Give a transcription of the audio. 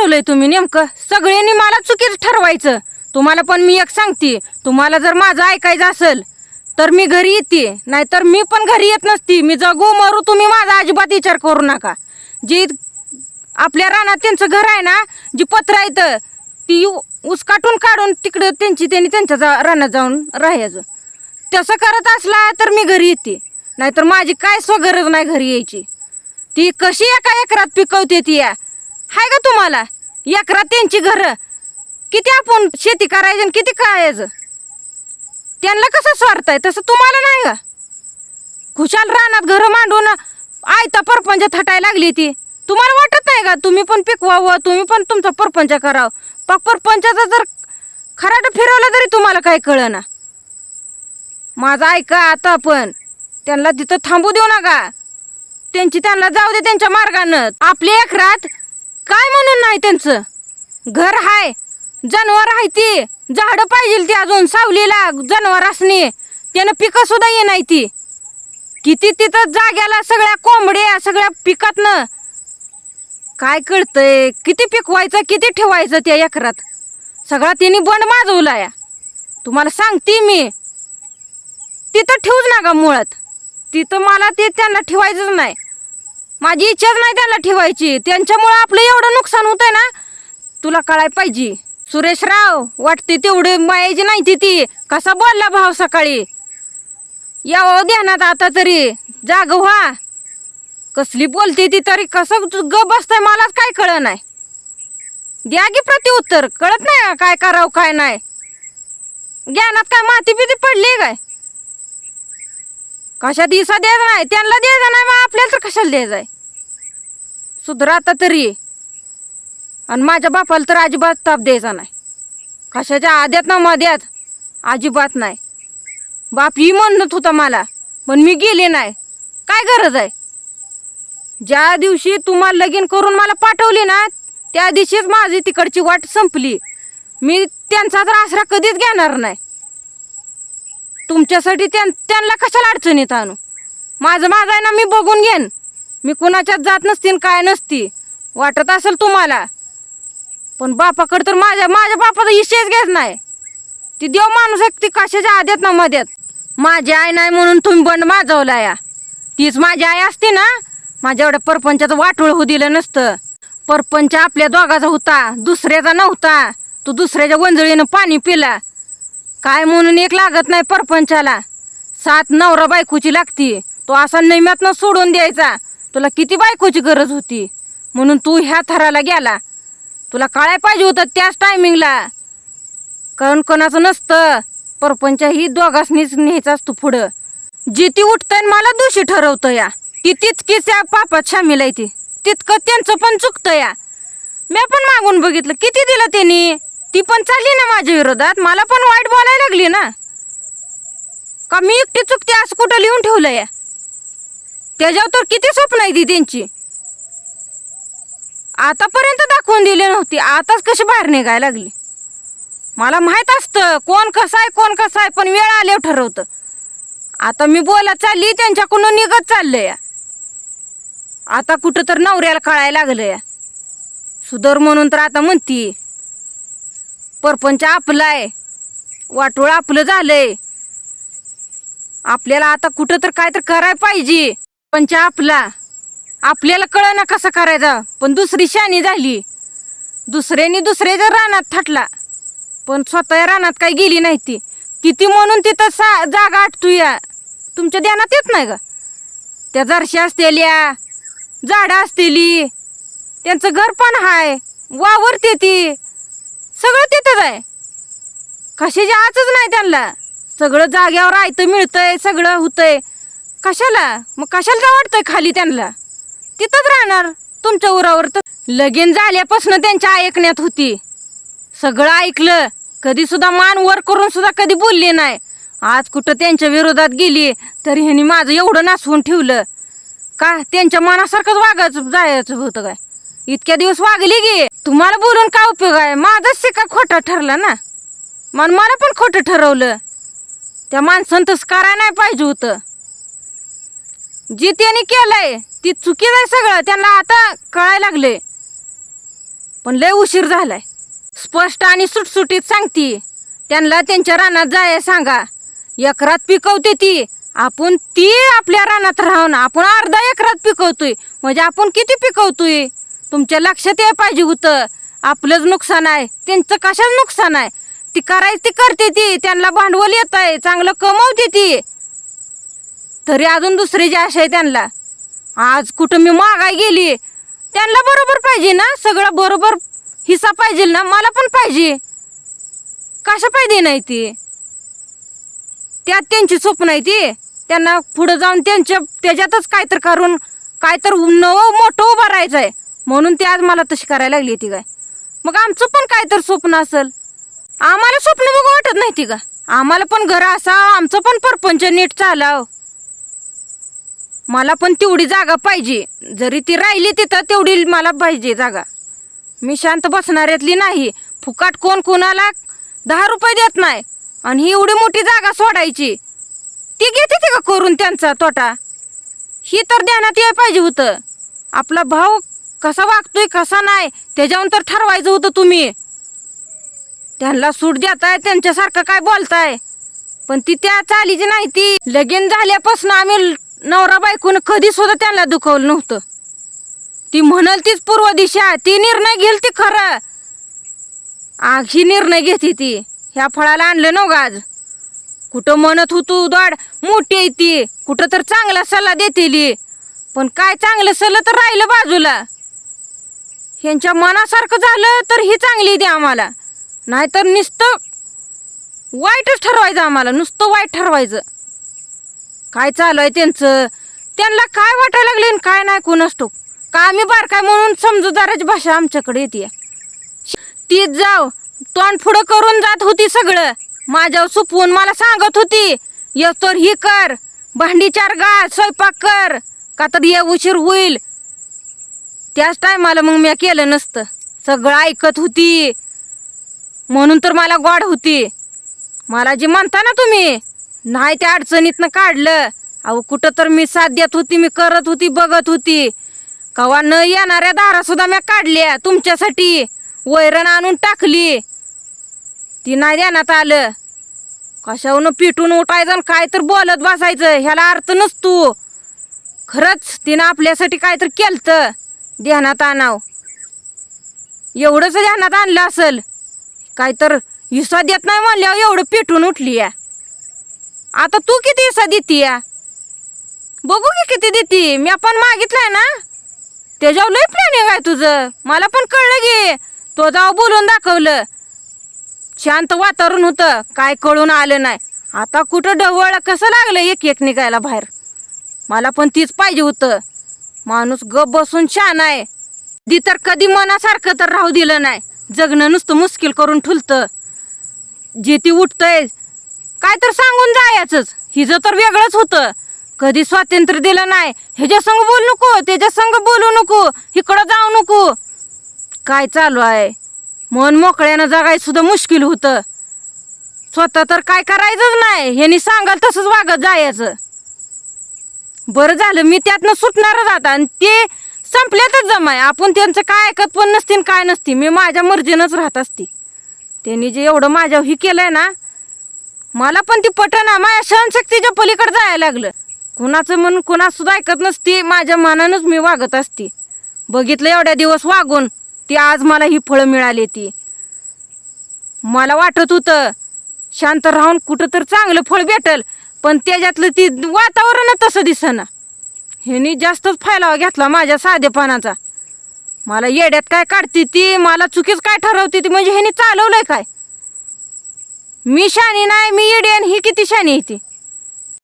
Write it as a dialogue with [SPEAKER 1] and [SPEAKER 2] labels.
[SPEAKER 1] ठरवलंय तुम्ही नेमकं? सगळ्यांनी मला चुकीचं ठरवायचं. तुम्हाला पण मी एक सांगते तुम्हाला जर माझं ऐकायचं असेल तर मी घरी येते. नाहीतर मी पण घरी येत नसती. मी जगू मरू तुम्ही माझा अजिबात विचार करू नका. जी आपल्या रानात त्यांचं घर आहे ना जी पत्र आहेत ती उसकाटून काढून तिकडं त्यांची त्यांनी त्यांच्या जा रानात जाऊन राहायचं. तसं करत असला तर मी घरी येते. नाहीतर माझी काय स्वगरज नाही घरी यायची. ती कशी एका एकरात पिकवते ती या? हाय का तुम्हाला? एकरात त्यांची घरं. किती आपण शेती करायची आणि किती करायचं त्यांना कसं स्वार्थ आहे तसं तुम्हाला नाही का? खुशाल रानात घरं मांडून आयता परपंच थटायला लागली ती. तुम्हाला वाटत नाही का? तुम्ही पण पिकवावं तुम्ही पण तुमचा परपंच करावं. पक परपंचाचा जर खराट फिरवलं तरी तुम्हाला काय कळना. माझं ऐका आता पण. त्यांना तिथं थांबू देऊ नका. त्यांची त्यांना जाऊ दे त्यांच्या मार्गानं. आपली एकरात काय म्हणून नाही त्यांचं? घर हाय जनावर आहे ती. झाडं पाहिजे ती अजून सावलीला जनावर असणे त्यानं पिकं सुद्धा ये नाही ती. किती तिथं जाग्याला सगळ्या कोंबड्या सगळ्या पिकातनं. काय कळतंय? किती पिकवायचं किती ठेवायचं त्या एकरात? सगळा तिने बंड माजवला या. तुम्हाला सांगते मी. तिथं ठेवूच ना का मुळात. तिथं मला ते त्यांना ठेवायचंच नाही. माझी इच्छाच नाही त्यांना ठेवायची. त्यांच्यामुळं आपलं एवढं नुकसान होतंय ना. तुला कळाय पाहिजे. सुरेशराव वाटते तेवढी मायाची नाही ती. ती कसा बोलला भाव सकाळी? यावं ध्यानात आता तरी. जाग व्हा. कसली बोलते ती तरी. कसं ग बसतंय मलाच काय कळ नाही. द्या गी प्रतिउत्तर कळत नाही का काय करावं काय नाही. ज्ञानात काय माती बिती पडली काय? कशात इसा द्यायचा नाही त्यांना द्यायचा नाही मग आपल्याला तर कशाला द्यायचा आहे? सुधरा आता तरी. आणि माझ्या बापाला तर अजिबात ताप द्यायचा नाही. कशाच्या आद्यात ना मध्यात अजिबात नाही. बाप ही म्हणत होता मला पण मी गेले नाही. काय गरज आहे? ज्या दिवशी तुम्हाला लगीन करून मला पाठवली ना त्या दिवशीच माझी तिकडची वाट संपली. मी त्यांचा तर आसरा कधीच घेणार नाही. तुमच्यासाठी त्यां त्यांना कशाला अडचणीत आणू? माझं माझं आहे ना मी बघून घेईन मी कुणाच्यात जात नसतीन काय नसती. वाटत असेल तुम्हाला. पण बापाकडे तर माझ्या माझ्या बापाचा इशेच घेत नाही. ती देव माणूस आहे ती कशाच्या आद्यात ना मध्यात? माझी आई नाही म्हणून तुम्ही बंड माजवला या तीच माझी आई असती ना माझ्या एवढ्या परपंचाचं वाटोळ होऊ दिलं नसतं. परपंच आपल्या दोघाचा होता दुसऱ्याचा नव्हता. तू दुसऱ्याच्या वंजळीनं पाणी पिला. काय म्हणून एक लागत नाही परपंचाला? सात नवरा बायकोची लागती. तो असा नेम्यातनं सोडून द्यायचा. तुला किती बायकोची गरज होती? म्हणून तू ह्या थराला गेला. तुला काळाय पाहिजे होतं त्याच टायमिंगला कारण कोणाचं नसतं. परपंच ही दोघांनीच न्यायचा असतो पुढं. जिती उठतंय मला दोषी ठरवतं या. ती तितकीच या पापात सामील आहे ती. तितकं त्यांचं पण चुकतं या. मी पण मागून बघितलं. किती दिलं त्यांनी? ती पण चालली ना माझ्या विरोधात. मला पण वाईट बोलायला लागली ना. का मी एकटी चुकते असं कुठं लिहून ठेवलं त्याच्यावर तर किती स्वप्न आहे ती त्यांची. आतापर्यंत दाखवून दिली नव्हती. आताच कशी बाहेर निघायला लागली. मला माहीत असतं कोण कसं आहे कोण कसं आहे पण वेळ आल्यावर ठरवतं. आता मी बोला चालली त्यांच्याकडून निघत चाललंय. आता कुठं तर नवऱ्याला कळायला लागलं या सुधर म्हणून तर आता म्हणती. परपंच आपलं आहे वाटोळ आपलं झालंय. आपल्याला आता कुठं तर काय तर करायला पाहिजे. पंच आपला. आपल्याला कळ ना कसं करायचं. पण दुसरी शानी झाली. दुसऱ्यानी दुसऱ्याच्या रानात थटला. पण स्वतः रानात काही गेली नाही ती. किती म्हणून तिथं सा जागा आटतू या. तुमच्या ध्यानात येत नाही का त्या जरशा असतेल्या झाडं असतेली. त्यांचं घर पण आहे वावरते ती. सगळं तिथंच आहे. कशाची जायचंच नाही त्यांना. सगळं जाग्यावर राहतं मिळतंय सगळं होतंय. कशाला? मग कशाला जा वाटतंय खाली त्यांना? तिथंच राहणार. तुमच्या उरावर तर लगीन झाल्यापासून त्यांच्या ऐकण्यात होती. सगळं ऐकलं. कधी सुद्धा मान वर करून सुद्धा कधी बोलली नाही. आज कुठं त्यांच्या विरोधात गेली तरी ह्यांनी माझं एवढं नासवून ठेवलं. का? त्यांच्या मनासारखंच वागायचं जायचं होतं काय? इतक्या दिवस वागली गे तुम्हाला बोलून काय उपयोग आहे? माझाच शिका खोटा ठरला ना? मन मला पण खोटं ठरवलं. त्या माणसानं तसं करायला नाही पाहिजे होतं. जी त्यांनी केलंय ती चुकीच आहे सगळं. त्यांना आता कळायला लागले पण लय उशीर झालाय. स्पष्ट आणि सुटसुटीत सांगती. त्यांना त्यांच्या रानात जाय सांगा. एकरात पिकवते ती. आपण ती आपल्या रानात राहून आपण अर्धा एकरात पिकवतोय. म्हणजे आपण किती पिकवतोय? तुमच्या लक्षात यायला पाहिजे होतं. आपलंच नुकसान आहे. त्यांचं कशाच नुकसान आहे? ती करायची ती करते ती. त्यांना भांडवल येत आहे. चांगलं कमवते ती. तरी अजून दुसरी जी आशा आहे त्यांना. आज कुठं मी मागाय गेली? त्यांना बरोबर पाहिजे ना? सगळं बरोबर हिस्सा पाहिजे ना? मला पण पाहिजे. कशा पाहिजे नाही ती? त्यात त्यांची स्वप्न आहे ती. त्यांना पुढं जाऊन त्यांच्या त्याच्यातच काहीतरी करून काहीतरी नवं मोठं उभं राहायचं आहे म्हणून ती आज मला तशी करायला लागली ती काय? मग आमचं पण काय तर स्वप्न असेल. आम्हाला स्वप्न बघ वाटत नाही ती का? आम्हाला पण घर असावं आमचं पण परपंच नीट चालाव. मला पण तेवढी जागा पाहिजे. जरी ती राहिली तिथं तेवढी मला पाहिजे जागा. मी शांत बसणाऱ्यातली नाही. फुकाट कोण कोणाला दहा रुपये देत नाही. आणि ही एवढी मोठी जागा सोडायची. ती घेते ती का करून त्यांचा तोटा? ही तर ध्यानात याय पाहिजे होतं. आपला भाऊ कसा वागतोय कसा नाही त्याच्यावरून तर ठरवायचं होतं तुम्ही. त्यांना सूट देताय त्यांच्यासारखं काय बोलताय? पण ती त्या चालीची नाही ती. लगीन झाल्यापासून आम्ही नवरा बायकून कधी सुद्धा त्यांना दुखवलं नव्हतं. ती म्हणल तीच पूर्व दिशा ती निर्णय घेईल ती खरं. आखी ही निर्णय घेते ती. ह्या फळाला आणलं नव आज. कुठं म्हणत होतो दाड मोठी आहे ती. कुठं तर चांगला सल्ला देतेली. पण काय चांगलं सल्ला तर राहिलं बाजूला. ह्यांच्या मनासारखं झालं तर ही चांगली दे आम्हाला. नाहीतर नुसतं वाईटच ठरवायचं आम्हाला नुसतं वाईट ठरवायचं. काय चालू आहे त्यांचं? त्यांना काय वाटायला लागले आणि काय नाही कोण असतो का आम्ही बारकाय म्हणून समजूदाराची भाषा आमच्याकडे येते. तीच जाव तोंड पुढं करून जात होती सगळं. माझ्यावर सुपवून मला सांगत होती ये तर ही कर भांडी चार गा स्वयंपाक कर. का तर ये उशीर होईल त्याच टायमाला मग मी केलं नसतं. सगळं ऐकत होती. म्हणून तर मला गोड होती. मला जे म्हणता ना तुम्ही नाही त्या अडचणीतनं काढलं. अहो कुठं तर मी साथ देत होती मी करत होती बघत होती. कवा न येणाऱ्या दारासुद्धा मी काढल्या तुमच्यासाठी. वैरण आणून टाकली. ती नाही देण्यात आलं. कशाहून पिटून उठायचं आणि काय तर बोलत बसायचं ह्याला अर्थ नसतो. खरंच तिनं आपल्यासाठी काय तर केलतं. ध्यानात आणाव. एवढंच ध्यानात आणलं असेल काय तर हिस्सा देत नाही म्हणल्यावर एवढं पेटून उठली या. आता तू किती हिस्सा देती या बघू की किती देती. मी आपण मागितलंय ना. त्याच्यावर लई प्लॅनिंग आहे तुझं. मला पण कळलं गे तो जाव बोलून दाखवलं. शांत वातावरण होतं. काय कळून आलं नाही. आता कुठं ढवळ कसं लागलं एक एक निघायला बाहेर? मला पण तीच पाहिजे होतं. माणूस गप बसून छान आहे. दी तर कधी मनासारखं तर राहू दिलं नाही. जगणं नुसतं मुश्किल करून ठुलतं. जे ती उठतंय काय तर सांगून जायचंच. हिचं तर वेगळंच होतं. कधी स्वातंत्र्य दिलं नाही. ह्याच्या संग बोलू नको त्याच्या संग बोलू नको. इकडं जाऊ नको. काय चालू आहे? मन मोकळ्यानं जगायचं सुद्धा मुश्किल होतं. स्वतः तर काय करायचंच नाही. ह्यांनी सांगाल तसंच वागत जायचं. बरं झालं मी त्यातनं सुटणारच आता. आणि ते संपल्यातच जमाय. आपण त्यांचं काय ऐकत पण नसतील आणि काय नसती. मी माझ्या मर्जीनंच राहत असते. त्यांनी जे एवढं माझ्या ही केलंय ना मला पण ती पटना माझ्या सहनशक्तीच्या पलीकडे जायला लागलं. कुणाचं म्हणून कुणासुद्धा ऐकत नसते. माझ्या मनानंच मी वागत असते. बघितलं एवढ्या दिवस वागून ती आज मला ही फळं मिळाली ती. मला वाटत होतं शांत राहून कुठं तर चांगलं फळ भेटल. पण त्याच्यातलं ती वातावरणच तसं दिसना. ह्यानी जास्तच फैलावा घेतला माझ्या साधेपणाचा. मला येड्यात काय काढते ती मला चुकीच काय ठरवते ती म्हणजे ह्यानी चालवलंय काय? मी शानी नाही मी येडी आणि ही किती शानी आहे ती?